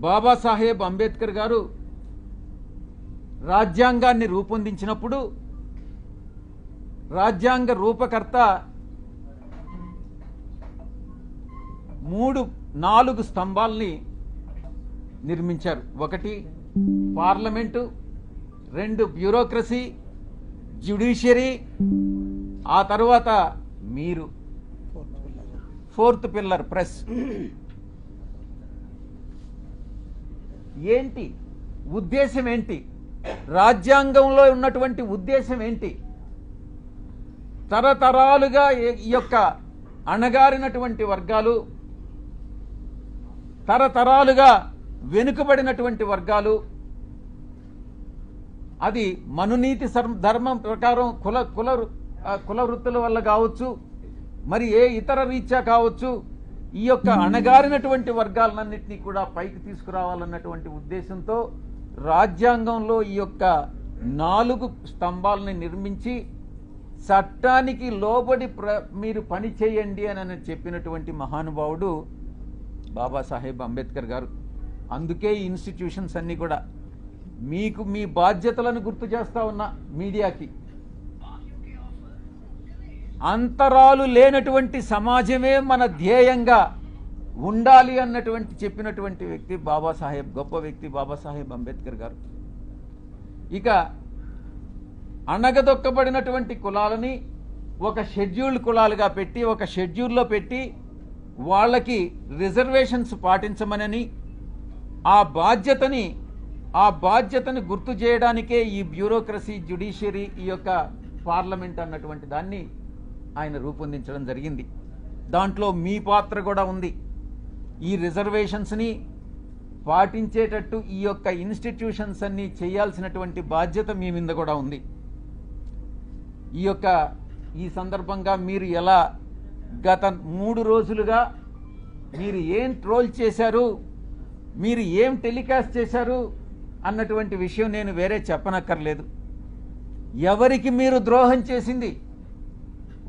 బాబాసాహెబ్ అంబేద్కర్ గారు రాజ్యాంగాన్ని రూపొందించినప్పుడు రాజ్యాంగ రూపకర్త మూడు నాలుగు స్తంభాల్ని నిర్మించారు. ఒకటి పార్లమెంటు రెండు బ్యూరోక్రసీ జ్యుడిషియరీ ఆ తర్వాత మీరు. Fourth pillar. ప్రెస్. ఏంటి? ఉద్దేశం ఏంటి? రాజ్యాంగంలో ఉన్నటువంటి ఉద్దేశం ఏంటి? తరతరాలుగా ఈ- యొక్క అణగారినటువంటి వర్గాలు తరతరాలుగా వెనుకబడినటువంటి వర్గాలు అది మనునీతి ధర్మం ప్రకారం కుల కుల వృ- కుల వృత్తుల వల్ల కావచ్చు మరి ఏ ఇతర రీత్యా కావచ్చు ఈ యొక్క అణగారినటువంటి వర్గాలన్నింటినీ కూడా పైకి తీసుకురావాలన్నటువంటి ఉద్దేశంతో రాజ్యాంగంలో ఈ యొక్క నాలుగు స్తంభాలని నిర్మించి చట్టానికి లోబడి ప్ర మీరు పని చేయండి అని అని చెప్పినటువంటి మహానుభావుడు బాబాసాహెబ్ అంబేద్కర్ గారు. అందుకే ఈ ఇన్స్టిట్యూషన్స్ అన్నీ కూడా. మీకు మీ బాధ్యతలను గుర్తు చేస్తా ఉన్నా మీడియాకి. అంతరాలు లేనటువంటి సమాజమే మన ధ్యేయంగా ఉండాలి అన్నటువంటి చెప్పినటువంటి వ్యక్తి బాబాసాహెబ్ గొప్ప వ్యక్తి బాబాసాహెబ్ అంబేద్కర్ గారు. ఇక అణగదొక్కబడినటువంటి కులాలని ఒక షెడ్యూల్డ్ కులాలుగా పెట్టి ఒక షెడ్యూల్లో పెట్టి వాళ్ళకి రిజర్వేషన్స్ పాటించమనని ఆ బాధ్యతని ఆ బాధ్యతని గుర్తు చేయడానికే ఈ బ్యూరోక్రసీ జ్యుడిషియరీ ఈ యొక్క పార్లమెంట్ అన్నటువంటి దాన్ని ఆయన రూపొందించడం జరిగింది. దాంట్లో మీ పాత్ర కూడా ఉంది. ఈ రిజర్వేషన్స్ని పాటించేటట్టు ఈ యొక్క ఇన్స్టిట్యూషన్స్ అన్ని చేయాల్సినటువంటి బాధ్యత మీ మీద కూడా ఉంది. ఈ యొక్క ఈ సందర్భంగా మీరు ఎలా గత మూడు రోజులుగా మీరు ఏం ట్రోల్ చేశారు మీరు ఏం టెలికాస్ట్ చేశారు అన్నటువంటి విషయం నేను వేరే చెప్పనక్కర్లేదు. ఎవరికి మీరు ద్రోహం చేసింది?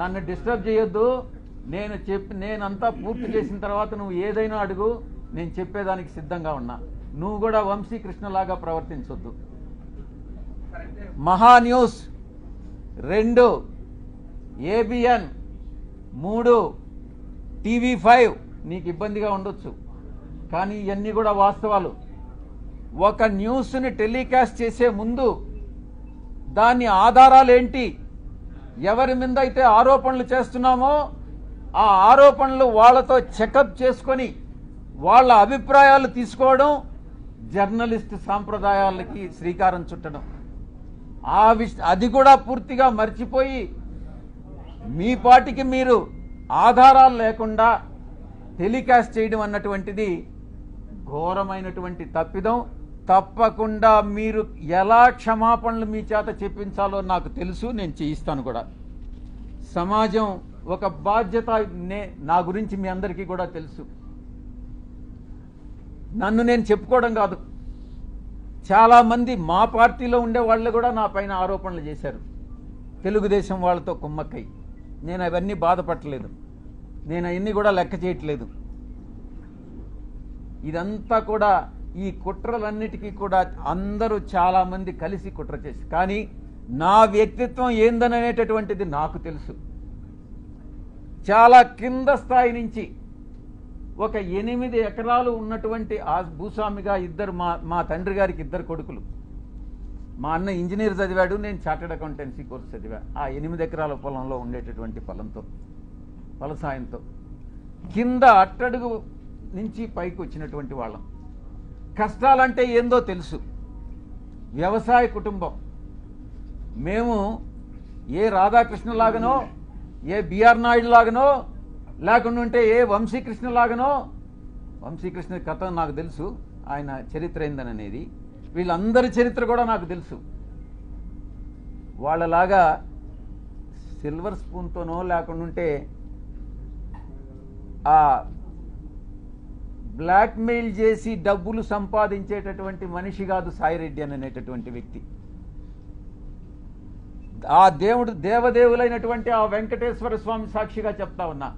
నన్ను డిస్టర్బ్ చేయొద్దు. నేను చెప్పి నేనంతా పూర్తి చేసిన తర్వాత నువ్వు ఏదైనా అడుగు నేను చెప్పేదానికి సిద్ధంగా ఉన్నా. నువ్వు కూడా వంశీకృష్ణలాగా ప్రవర్తించొద్దు. సార్ మహా న్యూస్ రెండు ఏబిఎన్ మూడు టీవీ ఫైవ్ నీకు ఇబ్బందిగా ఉండొచ్చు. కానీ ఇవన్నీ కూడా వాస్తవాలు. ఒక న్యూస్ని టెలికాస్ట్ చేసే ముందు దాని ఆధారాలు ఏంటి ఎవరి మీద అయితే ఆరోపణలు చేస్తున్నామో ఆ ఆరోపణలు వాళ్ళతో చెకప్ చేసుకొని వాళ్ళ అభిప్రాయాలు తీసుకోవడం జర్నలిస్ట్ సాంప్రదాయాలకి శ్రీకారం చుట్టడం. ఆ విష అది కూడా పూర్తిగా మర్చిపోయి మీ పాటికి మీరు ఆధారాలు లేకుండా టెలికాస్ట్ చేయడం అన్నటువంటిది ఘోరమైనటువంటి తప్పిదం. తప్పకుండా మీరు ఎలా క్షమాపణలు మీ చేత చెప్పించాలో నాకు తెలుసు నేను చేయిస్తాను కూడా. సమాజం ఒక బాధ్యత నే నా గురించి మీ అందరికీ కూడా తెలుసు. నన్ను నేను చెప్పుకోవడం కాదు. చాలామంది మా పార్టీలో ఉండే వాళ్ళు కూడా నా పైన ఆరోపణలు చేశారు. తెలుగుదేశం వాళ్ళతో కుమ్మక్కై. నేను అవన్నీ బాధపడలేదు. నేను అవన్నీ కూడా లెక్క చేయట్లేదు. ఇదంతా కూడా ఈ కుట్రలన్నిటికీ కూడా అందరూ చాలామంది కలిసి కుట్ర చేసి కానీ నా వ్యక్తిత్వం ఏందననేటటువంటిది నాకు తెలుసు. చాలా కింద స్థాయి నుంచి ఒక ఎనిమిది ఎకరాలు ఉన్నటువంటి ఆ భూస్వామిగా ఇద్దరు మా మా తండ్రి గారికి ఇద్దరు కొడుకులు. మా అన్న ఇంజనీర్ చదివాడు నేను చార్టెడ్ అకౌంటెన్సీ కోర్సు చదివా. ఆ ఎనిమిది ఎకరాల పొలంలో ఉండేటటువంటి పొలంతో ఫలసాయంతో కింద అట్టడుగు నుంచి పైకి వచ్చినటువంటి వాళ్ళం. కష్టాలంటే ఏందో తెలుసు. వ్యవసాయ కుటుంబం. మేము ఏ రాధాకృష్ణలాగనో ఏ బిఆర్ నాయుడు లాగనో లేకుండా ఉంటే ఏ వంశీకృష్ణ లాగనో వంశీకృష్ణ కథ నాకు తెలుసు ఆయన చరిత్ర ఏందననేది వీళ్ళందరి చరిత్ర కూడా నాకు తెలుసు. వాళ్ళలాగా సిల్వర్ స్పూన్తోనో లేకుండా ఉంటే ఆ బ్లాక్మెయిల్ చేసి డబ్బులు సంపాదించేటటువంటి మనిషి కాదు సాయిరెడ్డి అని అనేటటువంటి వ్యక్తి. ఆ దేవుడు దేవదేవులైనటువంటి ఆ వెంకటేశ్వర స్వామి సాక్షిగా చెప్తా ఉన్నా.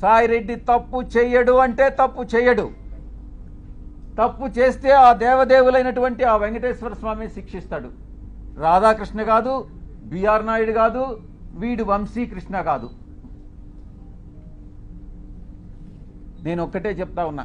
సాయిరెడ్డి తప్పు చెయ్యడు అంటే తప్పు చెయ్యడు. తప్పు చేస్తే ఆ దేవదేవులైనటువంటి ఆ వెంకటేశ్వర స్వామి శిక్షిస్తాడు. రాధాకృష్ణ కాదు బిఆర్ నాయుడు కాదు వీడు వంశీకృష్ణ కాదు. నేను ఒక్కటే చెప్తా ఉన్నా.